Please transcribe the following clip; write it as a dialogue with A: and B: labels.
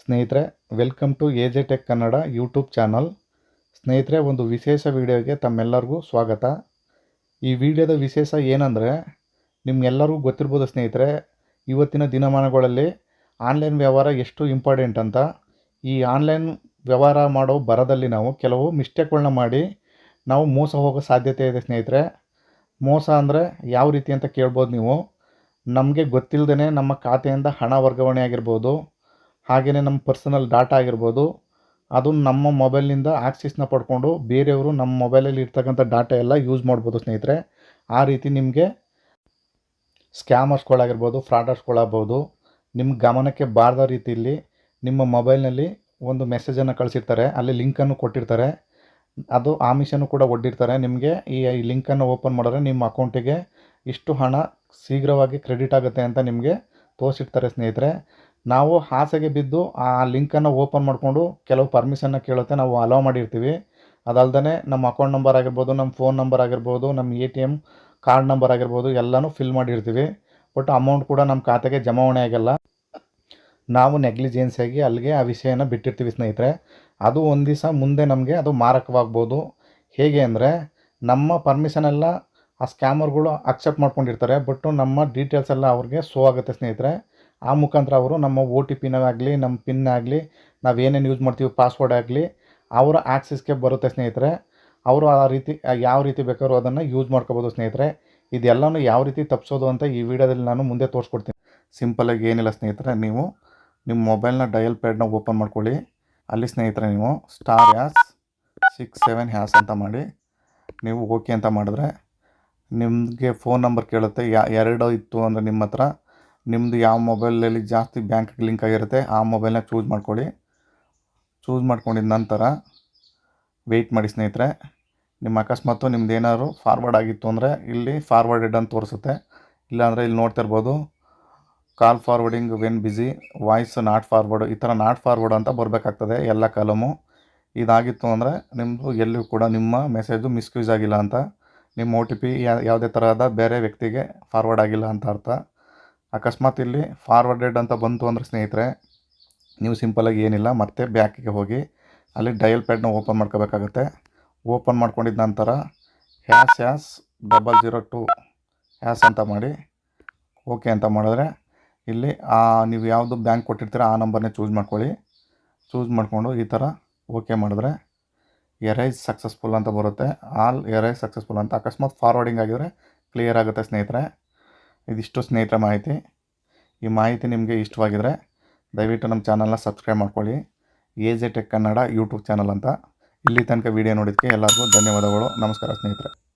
A: ಸ್ನೇಹಿತರೆ welcome to A J tech Kannada YouTube channel ಸ್ನೇಹಿತರೆ, ಒಂದು ವಿಶೇಷ ವಿಡಿಯೋಗೆ ತಮ್ಮೆಲ್ಲರಿಗೂ ಸ್ವಾಗತ. ಈ ವಿಡಿಯೋದ ವಿಶೇಷ ಏನಂದರೆ, ನಿಮ್ಗೆಲ್ಲರಿಗೂ ಗೊತ್ತಿರ್ಬೋದು ಸ್ನೇಹಿತರೆ, ಇವತ್ತಿನ ದಿನಮಾನಗಳಲ್ಲಿ ಆನ್ಲೈನ್ ವ್ಯವಹಾರ ಎಷ್ಟು ಇಂಪಾರ್ಟೆಂಟ್ ಅಂತ. ಈ ಆನ್ಲೈನ್ ವ್ಯವಹಾರ ಮಾಡೋ ಬರದಲ್ಲಿ ನಾವು ಕೆಲವು ಮಿಸ್ಟೇಕ್ಗಳನ್ನ ಮಾಡಿ ನಾವು ಮೋಸ ಹೋಗೋ ಸಾಧ್ಯತೆ ಇದೆ ಸ್ನೇಹಿತರೆ. ಮೋಸ ಅಂದರೆ ಯಾವ ರೀತಿ ಅಂತ ಕೇಳ್ಬೋದು ನೀವು. ನಮಗೆ ಗೊತ್ತಿಲ್ಲದೇ ನಮ್ಮ ಖಾತೆಯಿಂದ ಹಣ ವರ್ಗಾವಣೆ ಆಗಿರ್ಬೋದು ಹಾಗೆಯೇ ನಮ್ಮ ಪರ್ಸನಲ್ ಡಾಟಾ ಆಗಿರ್ಬೋದು, ಅದು ನಮ್ಮ ಮೊಬೈಲ್ನಿಂದ ಆಕ್ಸಿಸ್ನ ಪಡ್ಕೊಂಡು ಬೇರೆಯವರು ನಮ್ಮ ಮೊಬೈಲಲ್ಲಿ ಇರ್ತಕ್ಕಂಥ ಡಾಟಾ ಎಲ್ಲ ಯೂಸ್ ಮಾಡ್ಬೋದು ಸ್ನೇಹಿತರೆ. ಆ ರೀತಿ ನಿಮಗೆ ಸ್ಕ್ಯಾಮರ್ಸ್ಗಳಾಗಿರ್ಬೋದು ಫ್ರಾಡರ್ಸ್ಗಳಾಗ್ಬೋದು ನಿಮ್ಮ ಗಮನಕ್ಕೆ ಬಾರದ ರೀತಿಯಲ್ಲಿ ನಿಮ್ಮ ಮೊಬೈಲ್ನಲ್ಲಿ ಒಂದು ಮೆಸೇಜನ್ನು ಕಳಿಸಿರ್ತಾರೆ, ಅಲ್ಲಿ ಲಿಂಕನ್ನು ಕೊಟ್ಟಿರ್ತಾರೆ. ಅದು ಆಮಿಷನ್ನು ಕೂಡ ಒಡ್ಡಿರ್ತಾರೆ. ನಿಮಗೆ ಈ ಈ ಲಿಂಕನ್ನು ಓಪನ್ ಮಾಡಿದ್ರೆ ನಿಮ್ಮ ಅಕೌಂಟಿಗೆ ಇಷ್ಟು ಹಣ ಶೀಘ್ರವಾಗಿ ಕ್ರೆಡಿಟ್ ಆಗುತ್ತೆ ಅಂತ ನಿಮಗೆ ತೋರಿಸಿರ್ತಾರೆ ಸ್ನೇಹಿತರೆ. ನಾವು ಆಸೆಗೆ ಬಿದ್ದು ಆ ಲಿಂಕನ್ನು ಓಪನ್ ಮಾಡಿಕೊಂಡು ಕೆಲವು ಪರ್ಮಿಷನ್ನ ಕೇಳುತ್ತೆ, ನಾವು ಅಲೋ ಮಾಡಿರ್ತೀವಿ. ಅದಲ್ದೇ ನಮ್ಮ ಅಕೌಂಟ್ ನಂಬರ್ ಆಗಿರ್ಬೋದು, ನಮ್ಮ ಫೋನ್ ನಂಬರ್ ಆಗಿರ್ಬೋದು, ನಮ್ಮ A T M card number ಆಗಿರ್ಬೋದು, ಎಲ್ಲನೂ ಫಿಲ್ ಮಾಡಿರ್ತೀವಿ. ಬಟ್ ಅಮೌಂಟ್ ಕೂಡ ನಮ್ಮ ಖಾತೆಗೆ ಜಮಾವಣೆ ಆಗಲ್ಲ. ನಾವು ನೆಗ್ಲಿಜೆನ್ಸಿಯಾಗಿ ಅಲ್ಲಿಗೆ ಆ ವಿಷಯನ ಬಿಟ್ಟಿರ್ತೀವಿ ಸ್ನೇಹಿತರೆ. ಅದು ಒಂದು ದಿವಸ ಮುಂದೆ ನಮಗೆ ಅದು ಮಾರಕವಾಗ್ಬೋದು. ಹೇಗೆ ಅಂದರೆ ನಮ್ಮ ಪರ್ಮಿಷನ್ ಎಲ್ಲ ಆ ಸ್ಕ್ಯಾಮರ್ಗಳು ಅಕ್ಸೆಪ್ಟ್ ಮಾಡ್ಕೊಂಡಿರ್ತಾರೆ ಬಟ್ ನಮ್ಮ ಡೀಟೇಲ್ಸ್ ಎಲ್ಲ ಅವ್ರಿಗೆ ಸೋ ಆಗುತ್ತೆ ಸ್ನೇಹಿತರೆ. ಆ ಮುಖಾಂತರ ಅವರು ನಮ್ಮ ಒ ಟಿ ಪಿನಾಗಲಿ ನಮ್ಮ ಪಿನ್ ಆಗಲಿ ನಾವು ಏನೇನು ಯೂಸ್ ಮಾಡ್ತೀವಿ ಪಾಸ್ವರ್ಡ್ ಆಗಲಿ, ಅವರ ಆಕ್ಸಿಸ್ಗೆ ಬರುತ್ತೆ ಸ್ನೇಹಿತರೆ. ಅವರು ಆ ರೀತಿ ಯಾವ ರೀತಿ ಬೇಕಾದ್ರೂ ಅದನ್ನು ಯೂಸ್ ಮಾಡ್ಕೋಬೋದು ಸ್ನೇಹಿತರೆ. ಇದೆಲ್ಲನೂ ಯಾವ ರೀತಿ ತಪ್ಪಿಸೋದು ಅಂತ ಈ ವಿಡಿಯೋದಲ್ಲಿ ನಾನು ಮುಂದೆ ತೋರಿಸ್ಕೊಡ್ತೀನಿ. ಸಿಂಪಲಾಗಿ ಏನಿಲ್ಲ ಸ್ನೇಹಿತರೆ, ನೀವು ನಿಮ್ಮ ಮೊಬೈಲ್ನ ಡಯಲ್ ಪ್ಯಾಡ್ನ ಓಪನ್ ಮಾಡ್ಕೊಳ್ಳಿ. ಅಲ್ಲಿ ಸ್ನೇಹಿತರೆ ನೀವು star hash six seven hash ಅಂತ ಮಾಡಿ, ನೀವು ಓಕೆ ಅಂತ ಮಾಡಿದ್ರೆ ನಿಮಗೆ ಫೋನ್ ನಂಬರ್ ಕೇಳುತ್ತೆ. ಯಾ, ಎರಡು ಇತ್ತು ಅಂದರೆ ನಿಮ್ಮ ಹತ್ರ ನಿಮ್ಮದು ಯಾವ ಮೊಬೈಲಲ್ಲಿ ಜಾಸ್ತಿ ಬ್ಯಾಂಕ್ಗೆ ಲಿಂಕ್ ಆಗಿರುತ್ತೆ, ಆ ಮೊಬೈಲ್ನ ಚೂಸ್ ಮಾಡ್ಕೊಳ್ಳಿ. ಚೂಸ್ ಮಾಡ್ಕೊಂಡಿದ ನಂತರ ವೆಯ್ಟ್ ಮಾಡಿ ಸ್ನೇಹಿತರೆ, ನಿಮ್ಮ ಅಕಸ್ಮಾತು ನಿಮ್ದು ಏನಾದ್ರು ಫಾರ್ವರ್ಡ್ ಆಗಿತ್ತು ಅಂದರೆ ಇಲ್ಲಿ ಫಾರ್ವರ್ಡೆಡ್ ಅಂತ ತೋರಿಸುತ್ತೆ. ಇಲ್ಲಾಂದರೆ ಇಲ್ಲಿ ನೋಡ್ತಾ ಇರ್ಬೋದು call forwarding when busy voice not forward ಈ ಥರ ನಾಟ್ ಫಾರ್ವರ್ಡ್ ಅಂತ ಬರಬೇಕಾಗ್ತದೆ ಎಲ್ಲ ಕಾಲಮು ಇದಾಗಿತ್ತು ಅಂದರೆ ನಿಮ್ಮದು ಎಲ್ಲೂ ಕೂಡ ನಿಮ್ಮ ಮೆಸೇಜು ಮಿಸ್ಯೂಸ್ ಆಗಿಲ್ಲ ಅಂತ, ನಿಮ್ಮ ಒ ಟಿ ಪಿ ಯಾವುದೇ ಥರದ ಬೇರೆ ವ್ಯಕ್ತಿಗೆ ಫಾರ್ವರ್ಡ್ ಆಗಿಲ್ಲ ಅಂತ ಅರ್ಥ. ಅಕಸ್ಮಾತ್ ಇಲ್ಲಿ ಫಾರ್ವರ್ಡೆಡ್ ಅಂತ ಬಂತು ಅಂದರೆ ಸ್ನೇಹಿತರೆ, ನೀವು ಸಿಂಪಲಾಗಿ ಏನಿಲ್ಲ, ಮತ್ತೆ ಬ್ಯಾಕಿಗೆ ಹೋಗಿ ಅಲ್ಲಿ ಡಯಲ್ ಪ್ಯಾಡ್ನ ಓಪನ್ ಮಾಡ್ಕೋಬೇಕಾಗತ್ತೆ. ಓಪನ್ ಮಾಡ್ಕೊಂಡಿದ ನಂತರ hash hash double zero two hash ಅಂತ ಮಾಡಿ ಓಕೆ ಅಂತ ಮಾಡಿದ್ರೆ ಇಲ್ಲಿ ಆ ನೀವು ಯಾವುದು ಬ್ಯಾಂಕ್ ಕೊಟ್ಟಿರ್ತೀರ ಆ ನಂಬರ್ನೇ ಚೂಸ್ ಮಾಡ್ಕೊಳ್ಳಿ. ಚೂಸ್ ಮಾಡಿಕೊಂಡು ಈ ಥರ ಓಕೆ ಮಾಡಿದ್ರೆ ಎರೈಸ್ ಸಕ್ಸಸ್ಫುಲ್ ಅಂತ ಬರುತ್ತೆ. ಆಲ್ ಎರೈಸ್ ಸಕ್ಸಸ್ಫುಲ್ ಅಂತ. ಅಕಸ್ಮಾತ್ ಫಾರ್ವರ್ಡಿಂಗ್ ಆಗಿದ್ರೆ ಕ್ಲಿಯರ್ ಆಗುತ್ತೆ ಸ್ನೇಹಿತರೆ. ಇದಿಷ್ಟು ಸ್ನೇಹಿತರ ಮಾಹಿತಿ. ಈ ಮಾಹಿತಿ ನಿಮಗೆ ಇಷ್ಟವಾಗಿದ್ದರೆ ದಯವಿಟ್ಟು ನಮ್ಮ ಚಾನಲ್ನ ಸಬ್ಸ್ಕ್ರೈಬ್ ಮಾಡ್ಕೊಳ್ಳಿ. A J tech Kannada YouTube channel ಅಂತ. ಇಲ್ಲಿ ತನಕ ವಿಡಿಯೋ ನೋಡಿದ್ದಕ್ಕೆ ಎಲ್ಲರಿಗೂ ಧನ್ಯವಾದಗಳು. ನಮಸ್ಕಾರ ಸ್ನೇಹಿತರೆ.